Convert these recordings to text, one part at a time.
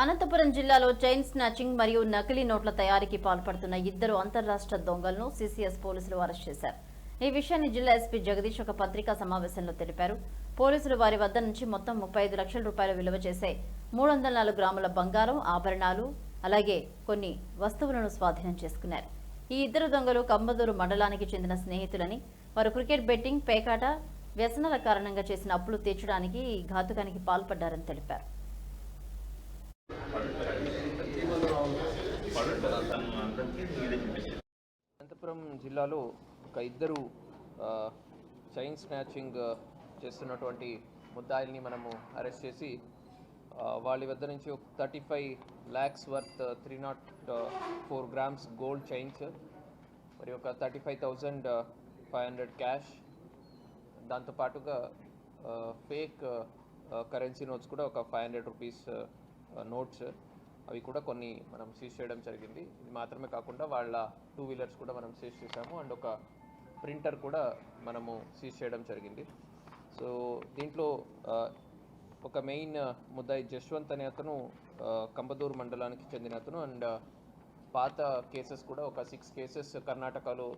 అనంతపురం జిల్లాలో chain snatching మరియు నకిలీ నోట్ల తయారీకి పాల్పడుతున్న ఇద్దరు అంతర్రాష్ట్ర దొంగలను సిసిఎస్ పోలీసులు అరెస్ట్ చేశారు. ఈ విషయాన్ని జిల్లా ఎస్పీ జగదీష్ ఒక పత్రికా సమావేశంలో తెలిపారు. పోలీసులు వారి వద్ద నుంచి మొత్తం ముప్పై ఐదు లక్షల రూపాయలు విలువ చేసే మూడు వందల నాలుగు గ్రాముల బంగారం ఆభరణాలు అలాగే కొన్ని వస్తువులను స్వాధీనం చేసుకున్నారు. ఈ ఇద్దరు దొంగలు కంబదూరు మండలానికి చెందిన స్నేహితులని వారు క్రికెట్ బెట్టింగ్ పేకాట వ్యసనాల కారణంగా చేసిన అప్పులు తీర్చడానికి ఈ ఘాతుకానికి పాల్పడ్డారని తెలిపారు. అనంతపురం జిల్లాలో ఒక ఇద్దరు చైన్ స్నాచింగ్ చేస్తున్నటువంటి ముద్దాయిల్ని మనము అరెస్ట్ చేసి వాళ్ళ వద్ద నుంచి ఒక thirty five lakhs worth three not four grams gold chains మరి ఒక thirty five thousand five hundred cash దాంతోపాటుగా ఫేక్ కరెన్సీ నోట్స్ కూడా ఒక ఫైవ్ హండ్రెడ్ రూపీస్ నోట్స్ అవి కూడా కొన్ని మనం సీజ్ చేయడం జరిగింది. ఇది మాత్రమే కాకుండా వాళ్ళ టూ వీలర్స్ కూడా మనం సీజ్ చేసాము అండ్ ఒక ప్రింటర్ కూడా మనము సీజ్ చేయడం జరిగింది. సో దీంట్లో ఒక మెయిన్ ముద్దాయి జశ్వంత్ అనే అతను కంబదూరు మండలానికి చెందిన అతను. అండ్ పాత కేసెస్ కూడా ఒక సిక్స్ కేసెస్ కర్ణాటకలో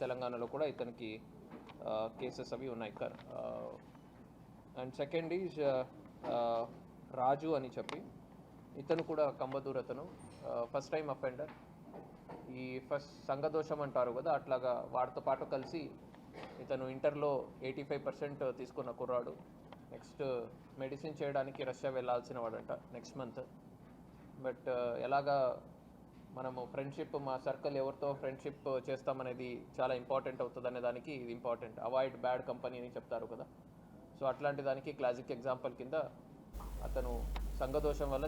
తెలంగాణలో కూడా ఇతనికి కేసెస్ అవి ఉన్నాయి. అండ్ సెకండ్ ఈజ్ రాజు అని చెప్పి. ఇతను కూడా కంబదూర్ అతను. ఫస్ట్ టైం అఫెండర్ ఈ ఫస్ట్ సంఘదోషం అంటారు కదా అట్లాగా వాడితో పాటు కలిసి ఇతను ఇంటర్లో ఎయిటీ ఫైవ్ పర్సెంట్ తీసుకున్న కుర్రాడు. నెక్స్ట్ మెడిసిన్ చేయడానికి రష్యా వెళ్ళాల్సిన వాడంట నెక్స్ట్ మంత్ బట్ ఎలాగా మనము ఫ్రెండ్షిప్ మా సర్కిల్ ఎవరితో ఫ్రెండ్షిప్ చేస్తామనేది చాలా ఇంపార్టెంట్ అవుతుంది అనే దానికి ఇది ఇంపార్టెంట్ అవాయిడ్ బ్యాడ్ కంపెనీ అని చెప్తారు కదా. సో అట్లాంటి దానికి క్లాసిక్ ఎగ్జాంపుల్ కింద అతను సంఘదోషం వల్ల